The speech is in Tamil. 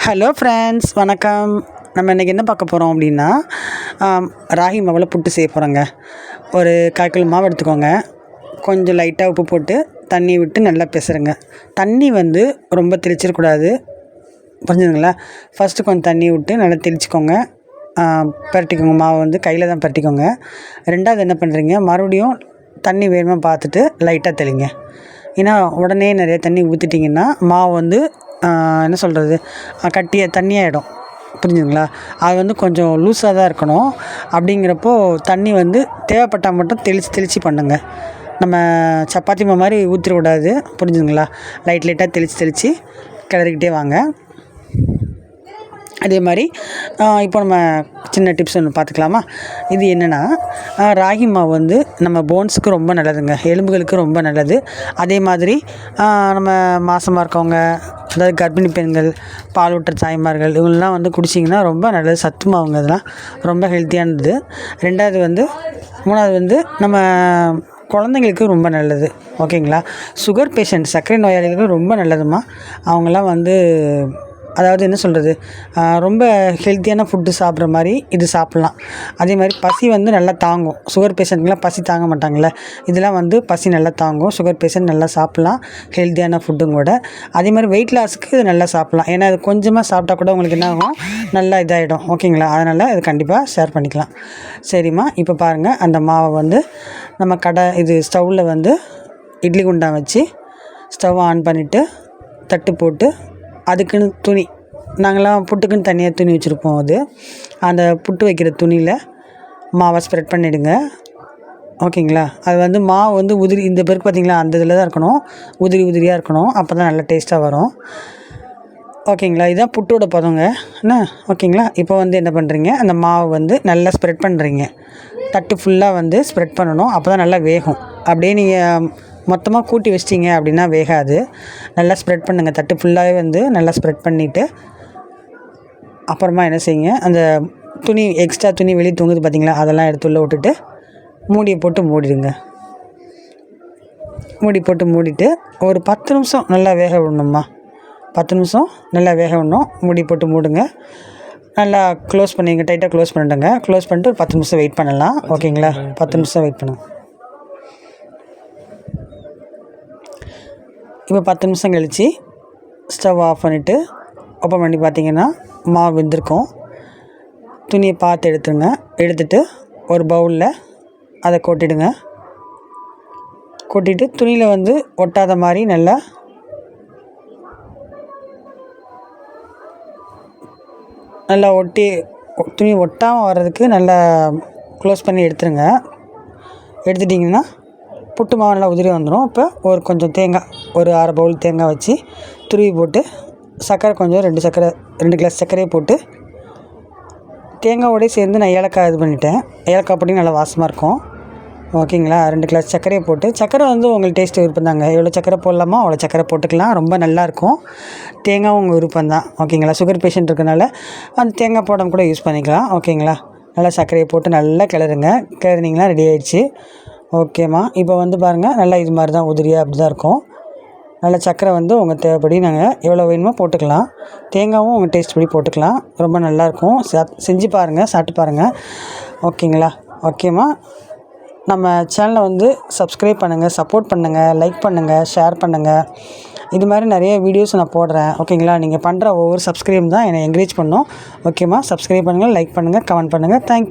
ஹலோ ஃப்ரெண்ட்ஸ் வணக்கம். நம்ம இன்றைக்கி என்ன பார்க்க போகிறோம் அப்படின்னா ராகி மாவில் புட்டு செய்ய போகிறோங்க ஒரு கால் மாவு எடுத்துக்கோங்க. கொஞ்சம் லைட்டாக உப்பு போட்டு தண்ணி விட்டு நல்லா பேசுகிறேங்க தண்ணி வந்து ரொம்ப தெளிச்சிடக்கூடாது புரிஞ்சுதுங்களா? ஃபஸ்ட்டு கொஞ்சம் தண்ணி விட்டு நல்லா தெளிச்சுக்கோங்க. பரட்டிக்கோங்க. மாவை வந்து கையில் தான் பரட்டிக்கோங்க. ரெண்டாவது என்ன பண்ணுறீங்க மறுபடியும் தண்ணி வேணுமா பார்த்துட்டு லைட்டாக தெளிங்க. ஏன்னா உடனே நிறைய தண்ணி ஊற்றிட்டிங்கன்னா மாவு வந்து என்ன சொல்கிறது கட்டிய தண்ணியாகிடும் புரிஞ்சுதுங்களா? அது வந்து கொஞ்சம் லூஸாக தான் இருக்கணும். அப்படிங்கிறப்போ தண்ணி வந்து தேவைப்பட்டால் மட்டும் தெளித்து தெளித்து பண்ணுங்க. நம்ம சப்பாத்தி மா மாதிரி ஊற்றிடக்கூடாது புரிஞ்சுதுங்களா? லைட் லைட்டாக தெளித்து தெளித்து கிளறிக்கிட்டே வாங்க. அதே மாதிரி இப்போ நம்ம சின்ன டிப்ஸ் ஒன்று பார்த்துக்கலாமா இது என்னென்னா ராகி மாவு வந்து நம்ம போன்ஸுக்கு ரொம்ப நல்லதுங்க. எலும்புகளுக்கு ரொம்ப நல்லது. அதே மாதிரி நம்ம மாசமாக இருக்கவங்க அதாவது கர்ப்பிணி பெண்கள் பாலூட்ட தாய்மார்கள் இவங்களாம் வந்து குடிச்சிங்கன்னா ரொம்ப நல்லது. சத்து மாவுங்க அதெல்லாம் ரொம்ப ஹெல்த்தியானது ரெண்டாவது வந்து மூணாவது வந்து நம்ம குழந்தைங்களுக்கு ரொம்ப நல்லது. ஓகேங்களா சுகர் பேஷண்ட் சர்க்கரை நோயாளிகளுக்கு ரொம்ப நல்லதுமா அவங்களாம் வந்து அதாவது என்ன சொல்கிறது ரொம்ப ஹெல்த்தியான ஃபுட்டு சாப்பிட்ற மாதிரி இது சாப்பிட்லாம். அதே மாதிரி பசி வந்து நல்லா தாங்கும். சுகர் பேஷண்ட்லாம் பசி தாங்க மாட்டாங்கள்ல இதெல்லாம் வந்து பசி நல்லா தாங்கும். சுகர் பேஷண்ட் நல்லா சாப்பிட்லாம். ஹெல்த்தியான ஃபுட்டும் கூட. அதே மாதிரி வெயிட் லாஸ்க்கு இது நல்லா சாப்பிட்லாம். ஏன்னா அது கொஞ்சமாக சாப்பிட்டா கூட உங்களுக்கு என்ன ஆகும்? நல்லா இதாகிடும் ஓகேங்களா அதனால் இது கண்டிப்பாக ஷேர் பண்ணிக்கலாம். சரிம்மா இப்போ பாருங்கள் அந்த மாவை வந்து நம்ம கடை இது ஸ்டவ்வில் வந்து இட்லி குண்டான் வச்சு ஸ்டவ் ஆன் பண்ணிவிட்டு தட்டு போட்டு அதுக்குன்னு துணி நாங்களாம் புட்டுக்குன்னு தனியாக துணி வச்சுருப்போம் அது. அந்த புட்டு வைக்கிற துணியில் மாவை ஸ்ப்ரெட் பண்ணிவிடுங்க ஓகேங்களா? அது வந்து மாவு வந்து உதிரி இந்த பேருக்கு பார்த்தீங்களா அந்த இதில் தான் இருக்கணும். உதிரி உதிரியாக இருக்கணும். அப்போ தான் நல்லா டேஸ்ட்டாக வரும். ஓகேங்களா? இதுதான் புட்டோட பதங்க. என்ன? ஓகேங்களா? இப்போ வந்து என்ன பண்ணுறீங்க அந்த மாவு வந்து நல்லா ஸ்ப்ரெட் பண்ணுறீங்க தட்டு ஃபுல்லாக வந்து ஸ்ப்ரெட் பண்ணணும். அப்போ தான் நல்லா வேகும். அப்படியே நீங்கள் மொத்தமாக கூட்டி வச்சிட்டிங்க அப்படின்னா வேகாது. நல்லா ஸ்ப்ரெட் பண்ணுங்கள் தட்டு ஃபுல்லாகவே வந்து நல்லா ஸ்ப்ரெட் பண்ணிவிட்டு அப்புறமா என்ன செய்யுங்க? அந்த துணி எக்ஸ்ட்ரா துணி வெளியே தொங்குது பார்த்தீங்களா அதெல்லாம் எடுத்து உள்ள விட்டுட்டு மூடியை போட்டு மூடிடுங்க. மூடி போட்டு மூடிட்டு ஒரு பத்து நிமிஷம் நல்லா வேக விடணும்மா. பத்து நிமிஷம் நல்லா வேக விடணும். மூடி போட்டு மூடுங்க. நல்லா க்ளோஸ் பண்ணிங்க டைட்டாக க்ளோஸ் பண்ணிட்டுங்க க்ளோஸ் பண்ணிட்டு ஒரு பத்து நிமிஷம் வெயிட் பண்ணலாம். ஓகேங்களா? பத்து நிமிஷம் வெயிட் பண்ணுங்க இப்போ பத்து நிமிஷம் கழித்து ஸ்டவ் ஆஃப் பண்ணிவிட்டு ஓப்பன் பண்ணி பார்த்தீங்கன்னா மாவு வெந்திருக்கும். துணியை பார்த்து எடுத்துருங்க. எடுத்துட்டு ஒரு பவுலில் அதை கொட்டிடுங்க. கொட்டிட்டு துணியில் வந்து ஒட்டாத மாதிரி நல்லா நல்லா ஒட்டி துணி ஒட்டாமல் வர்றதுக்கு நல்லா க்ளோஸ் பண்ணி எடுத்துருங்க. எடுத்துட்டிங்கன்னா புட்டு மாவு நல்லா உதிரி வந்துடும் இப்போ ஒரு கொஞ்சம் தேங்காய் ஒரு அரை பவுல் தேங்காய் வச்சு துருவி போட்டு சர்க்கரை கொஞ்சம் ரெண்டு சர்க்கரை ரெண்டு கிளாஸ் சர்க்கரையை போட்டு தேங்காவோடய சேர்ந்து நான் ஏலக்காய் இது பண்ணிட்டேன். ஏலக்காய் போட்டி நல்லா வாசமாக இருக்கும். ஓகேங்களா ரெண்டு கிளாஸ் சர்க்கரையை போட்டு சர்க்கரை வந்து உங்களுக்கு டேஸ்ட் விருப்பம் தாங்க. எவ்வளோ சர்க்கரை போடலாமோ அவ்வளோ சர்க்கரை போட்டுக்கலாம். ரொம்ப நல்லாயிருக்கும் தேங்காவும் உங்கள் விருப்பம் தான். ஓகேங்களா சுகர் பேஷண்ட் இருக்கனால அந்த தேங்காய் போடம் கூட யூஸ் பண்ணிக்கலாம். ஓகேங்களா நல்லா சர்க்கரையை போட்டு நல்லா கிளறுங்க. கிளறினீங்களா ரெடி ஆகிடுச்சு ஓகேம்மா. இப்போ வந்து பாருங்கள் நல்லா இது மாதிரி தான் உதிரியாக அப்படி தான் இருக்கும். நல்ல சர்க்கரை வந்து உங்கள் தேவைப்படி நாங்கள் எவ்வளோ வேணுமோ போட்டுக்கலாம். தேங்காயும் உங்கள் டேஸ்ட் படி போட்டுக்கலாம். ரொம்ப நல்லாயிருக்கும் சா- செஞ்சு பாருங்கள் சாப்பிட்டு பாருங்கள் ஓகேங்களா? ஓகேம்மா. நம்ம சேனலை வந்து சப்ஸ்கிரைப் பண்ணுங்கள் சப்போர்ட் பண்ணுங்கள் லைக் பண்ணுங்கள் ஷேர் பண்ணுங்கள் இது மாதிரி நிறைய வீடியோஸ் நான் போடுறேன். ஓகேங்களா? நீங்கள் பண்ணுற ஒவ்வொரு சப்ஸ்கிரைப் தான் என்னை என்கரேஜ் பண்ணும். ஓகேம்மா? சப்ஸ்கிரைப் பண்ணுங்கள் லைக் பண்ணுங்கள் கமெண்ட் பண்ணுங்கள் தேங்க்யூ